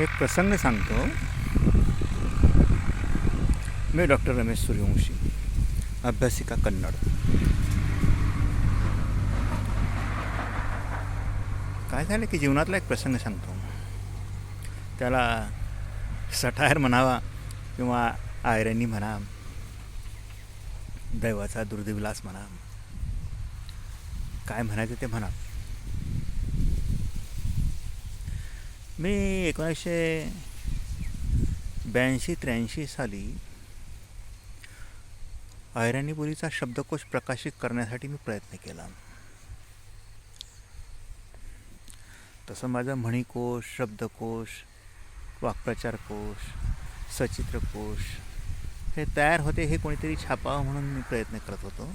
एक प्रसंग सांगतो. मी डॉक्टर रमेश सूर्यवंशी अभ्यासिका कन्नड. काय झालं की जीवनातला एक प्रसंग सांगतो. त्याला सटायर म्हणावा किंवा आयरणी म्हणा दैवाचा दुर्दिविलास म्हणा काय म्हणायचं ते म्हणा. मी एकोणीसशे ब्याऐंशी त्र्याऐंशी साली अहिराणीपुरीचा शब्दकोश प्रकाशित करण्यासाठी मी प्रयत्न केला. तसं माझा म्हणीकोश शब्दकोश वाक्प्रचार कोश सचित्रकोश हे तयार होते हे कोणीतरी छापावं म्हणून मी प्रयत्न करत होतो.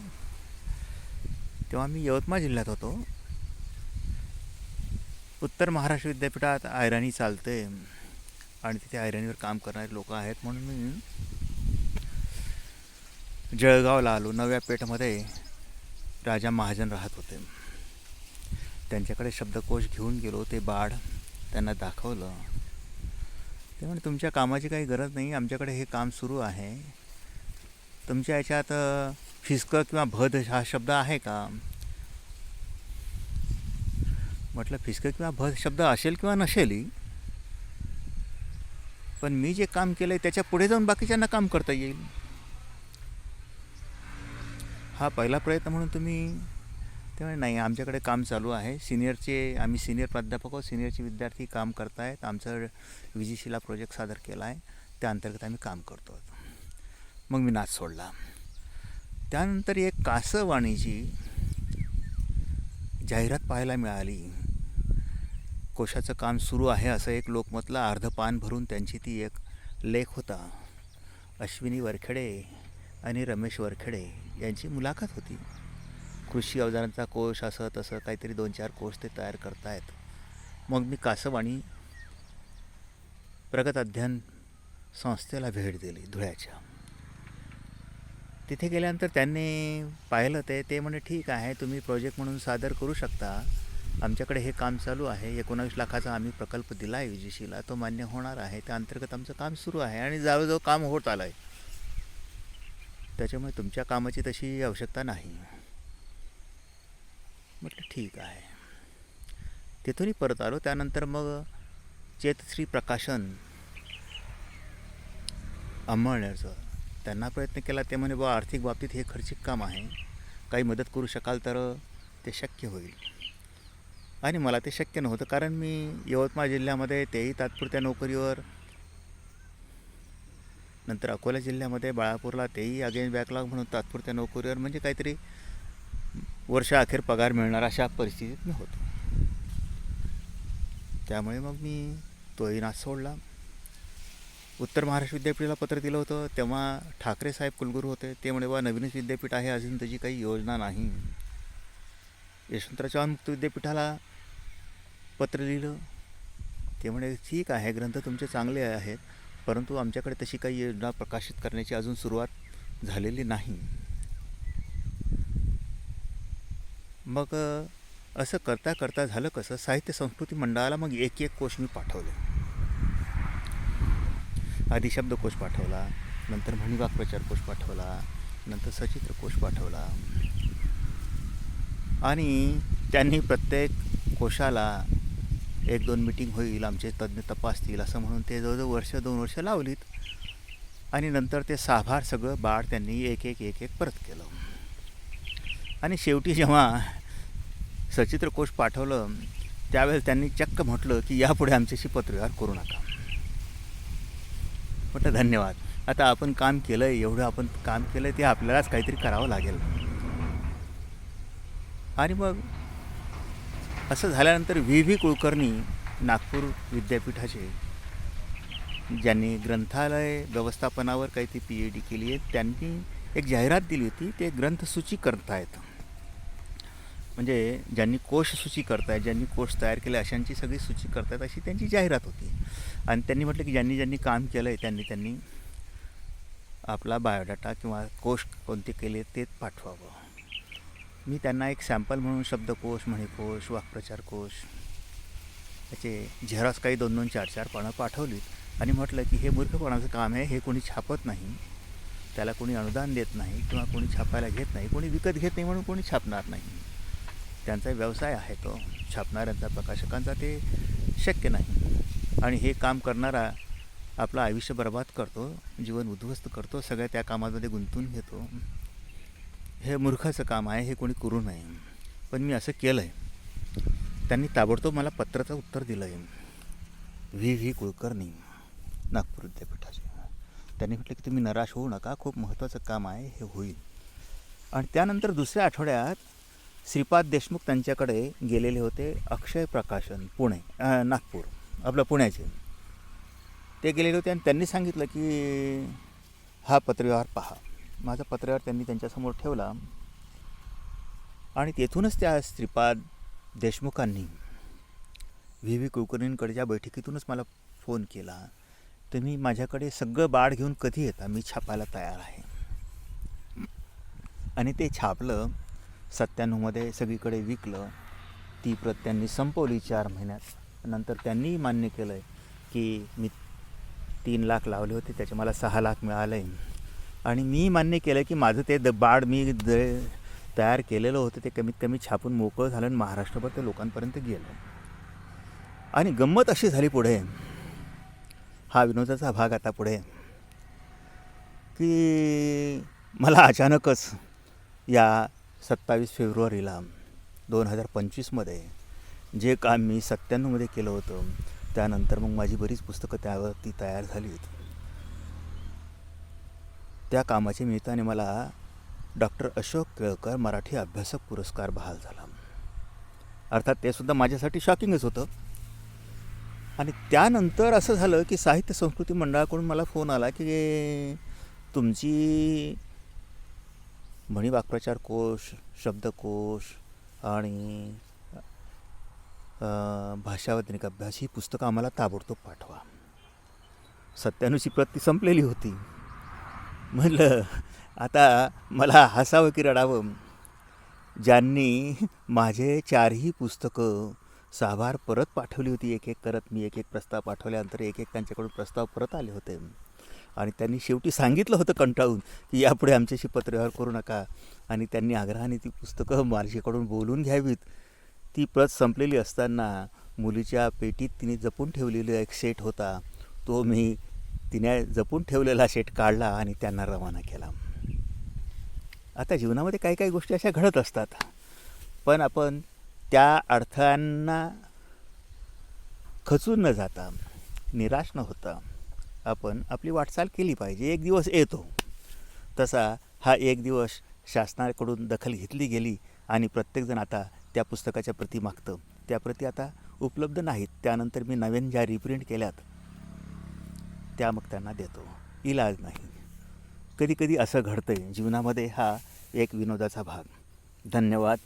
तेव्हा मी यवतमाळ जिल्ह्यात होतो. उत्तर महाराष्ट्र विद्यापीठात आयरणी चालते. आणि तिथे आयरणीवर काम करणारे लोक आहेत. म्हणून मी जळगावला आलो. नव्या पेठमध्ये राजा महाजन राहत होते. त्यांच्याकडे शब्दकोश घेऊन गेलो. ते बाळ त्यांना दाखवलं. ते म्हणजे तुमच्या कामाची काही गरज नाही. आमच्याकडे हे काम सुरू आहे. तुमच्या याच्यात अ, किंवा भद हा शब्द आहे का? म्हटलं फिसकं किंवा भ शब्द असेल किंवा नसेलही पण मी जे काम केलं आहे त्याच्या पुढे जाऊन बाकीच्यांना काम करता येईल. हा पहिला प्रयत्न म्हणून तुम्ही तेव्हा नाही आमच्याकडे काम चालू आहे. सिनियरचे आम्ही सिनियर प्राध्यापक आहोत. सिनियरचे विद्यार्थी काम करत आहेत आमचं व्ही जी सीला प्रोजेक्ट सादर केला आहे त्या अंतर्गत आम्ही काम करतो. मग मी नाच सोडला. त्यानंतर एक कासवाणीची जाहिरात पाहायला मिळाली. कोशाचं काम सुरू आहे असं एक लोकमतला अर्ध पान भरून त्यांची ती एक लेख होता. अश्विनी वरखेडे आणि रमेश वरखेडे यांची मुलाखत होती. कृषी अवजारांचा कोश असं तसं काहीतरी दोन चार कोश ते तयार करतायत. मग मी कासवाणी प्रगत अध्ययन संस्थेला भेट दिली धुळ्याच्या. तिथे गेल्यानंतर त्यांनी पाहिलं ते ते म्हणे ठीक आहे तुम्ही प्रोजेक्ट म्हणून सादर करू शकता. आमच्याकडे हे काम चालू आहे. एकोणावीस लाखाचा आम्ही प्रकल्प दिला आहे यू जी सीला तो मान्य होणार आहे. त्या अंतर्गत आमचं काम सुरू आहे आणि जवळजवळ काम होत आलं आहे त्याच्यामुळे तुमच्या कामाची तशी आवश्यकता नाही. म्हटलं ठीक आहे. तिथूनही परत आलो. त्यानंतर मग चेतश्री प्रकाशन अंमळण्याचं त्यांना प्रयत्न केला. ते म्हणे बा आर्थिक बाबतीत हे खर्चिक काम आहे. काही मदत करू शकाल तर ते शक्य होईल. आणि मला ते शक्य नव्हतं कारण मी यवतमाळ जिल्ह्यामध्ये तेही तात्पुरत्या नोकरीवर. नंतर अकोला जिल्ह्यामध्ये बाळापूरला तेही अगेन बॅकलॉग म्हणून तात्पुरत्या नोकरीवर. म्हणजे काहीतरी वर्षाअखेर पगार मिळणार अशा परिस्थितीत मी होतो. त्यामुळे मग मी तोही नाच सोडला. उत्तर महाराष्ट्र विद्यापीठाला पत्र दिलं होतं. तेव्हा ठाकरे साहेब कुलगुरू होते. ते म्हणे बा नवीनच विद्यापीठ आहे अजून त्याची काही योजना नाही. यशवंतराव चव्हाण मुक्त विद्यापीठाला पत्र लिहिलं. ते म्हणे ठीक आहे ग्रंथ तुमचे चांगले आहेत परंतु आमच्याकडे तशी काही योजना प्रकाशित करण्याची अजून सुरुवात झालेली नाही. मग असं करता करता झालं कसं? साहित्य संस्कृती मंडळाला मग एक एक कोश मी पाठवले. आधी शब्दकोश पाठवला नंतर म्हणीवाक प्रचार कोश पाठवला नंतर सचित्र कोश पाठवला. आणि त्यांनी प्रत्येक कोशाला एक दोन मिटिंग होईल आमचे तज्ज्ञ तपासतील असं म्हणून ते जवळजवळ वर्ष दोन वर्ष लावलीत. आणि नंतर ते साभार सगळं बाळ त्यांनी एक एक एक एक परत केलं. आणि शेवटी जेव्हा सचित्र कोश पाठवलं त्यावेळेस त्यांनी चक्क म्हटलं की यापुढे आमच्याशी पत्रव्यवहार करू नका. म्हटलं धन्यवाद. आता आपण काम केलं आहे एवढं आपण काम केलं आहे ते आपल्यालाच काहीतरी करावं लागेल. आणि मग असं झाल्यानंतर व्ही व्ही कुलकर्णी नागपूर विद्यापीठाचे ज्यांनी ग्रंथालय व्यवस्थापनावर काही ती पी एच डी केली आहे त्यांनी एक जाहिरात दिली होती ते ग्रंथसूची करतायत. म्हणजे ज्यांनी कोश सूची करतायत ज्यांनी कोश तयार केले अशांची सगळी सूची करतायत अशी त्यांची जाहिरात होती. आणि त्यांनी म्हटलं की ज्यांनी ज्यांनी काम केलं आहे त्यांनी त्यांनी आपला बायोडाटा किंवा कोश कोणते केले ते पाठवावं. मी त्यांना एक सॅम्पल म्हणून शब्दकोश म्हणीकोश वाक्प्रचार कोश त्याचे झेरॉक्स काही दोन दोन चार चार पानं पाठवलीत आणि म्हटलं की हे मूर्खपणाचं काम आहे हे कोणी छापत नाही. त्याला कोणी अनुदान देत नाही किंवा कोणी छापायला घेत नाही कोणी विकत घेत नाही म्हणून कोणी छापणार नाही. त्यांचा व्यवसाय आहे तो. छापणाऱ्यांचा प्रकाशकांचा ते शक्य नाही. आणि हे काम करणारा आपलं आयुष्य बर्बाद करतो जीवन उद्ध्वस्त करतो सगळ्या त्या कामामध्ये गुंतून घेतो. हे मूर्खाचं काम आहे हे कोणी करू नये. पण मी असं केलं आहे त्यांनी ताबडतोब मला पत्राचं उत्तर दिलं आहे व्ही व्ही कुलकर्णी नागपूर विद्यापीठाचे. त्यांनी म्हटलं की तुम्ही निराश होऊ नका खूप महत्त्वाचं काम आहे हे होईल. आणि त्यानंतर दुसऱ्या आठवड्यात श्रीपाद देशमुख त्यांच्याकडे गेलेले होते अक्षय प्रकाशन पुणे नागपूर आपलं पुण्याचे. ते गेलेले होते आणि त्यांनी सांगितलं की हा पत्रव्यवहार पहा. माझा पत्रव्यवहार त्यांनी त्यांच्यासमोर ठेवला. आणि तेथूनच त्या श्रीपाद देशमुखांनी व्ही व्ही कुलकर्णींकडच्या बैठकीतूनच मला फोन केला. तुम्ही माझ्याकडे सगळं बाळ घेऊन कधी येता? मी छापायला तयार आहे. आणि ते छापलं. सत्त्याण्णवमध्ये सगळीकडे विकलं. ती प्रत त्यांनी संपवली चार महिन्यात. नंतर त्यांनीही मान्य केलं आहे की मी तीन लाख लावले होते त्याचे मला सहा लाख मिळाले. आहे आणि मी मान्य केलं की माझं ते द बाळ मी द तयार केलेलं होतं ते कमीत कमी छापून मोकळं झालं आणि महाराष्ट्रभर ते लोकांपर्यंत गेलं. आणि गंमत अशी झाली पुढे. हा विनोदाचा भाग आता पुढे. की मला अचानकच या सत्तावीस फेब्रुवारीला दोन हजार पंचवीसमध्ये जे काम मी सत्त्याण्णवमध्ये केलं होतं त्यानंतर मग माझी बरीच पुस्तकं त्यावरती तयार झाली होती त्या कामाच्या निमित्ताने मला डॉक्टर अशोक केळकर मराठी अभ्यासक पुरस्कार बहाल झाला. अर्थात ते सुद्धा माझ्यासाठी शॉकिंगच होतं. आणि त्यानंतर असं झालं की साहित्य संस्कृती मंडळाकडून मला फोन आला की तुमची म्हणी वाक्प्रचार कोश शब्दकोश आणि भाषावैज्ञानिक अभ्यास ही पुस्तकं आम्हाला ताबडतोब पाठवा. सत्त्याण्णवची प्रत ती संपलेली होती. म्हणलं आता मला हसावं की रडावं? ज्यांनी माझे चारही पुस्तकं साभार परत पाठवली होती एक एक करत मी एक एक प्रस्ताव पाठवल्यानंतर एक एक त्यांच्याकडून प्रस्ताव परत आले होते. आणि त्यांनी शेवटी सांगितलं होतं कंटाळून की यापुढे आमच्याशी पत्रव्यवहार करू नका. आणि त्यांनी आग्रहाने ती पुस्तकं माझ्याकडून बोलून घ्यावीत. ती प्रत संपलेली असताना मुलीच्या पेटीत तिने जपून ठेवलेला एक सेट होता. तो मी तिने जपून ठेवलेला सेट काढला आणि त्यांना रवाना केला. आता जीवनामध्ये काही काही गोष्टी अशा घडत असतात. पण आपण त्या अडथळ्यांना खचून न जाता निराश न होता आपण आपली वाटचाल केली पाहिजे. एक दिवस येतो. तसा हा एक दिवस शासनाकडून दखल घेतली गेली आणि प्रत्येकजण आता त्या पुस्तकाच्या प्रती मागतं. त्या प्रती आता उपलब्ध नाहीत. त्यानंतर मी नवीन ज्या रिप्रिंट केल्यात त्या मग त्यांना देतो. इलाज नाही. कधीकधी असं घडतं आहे जीवनामध्ये हा एक विनोदाचा भाग. धन्यवाद.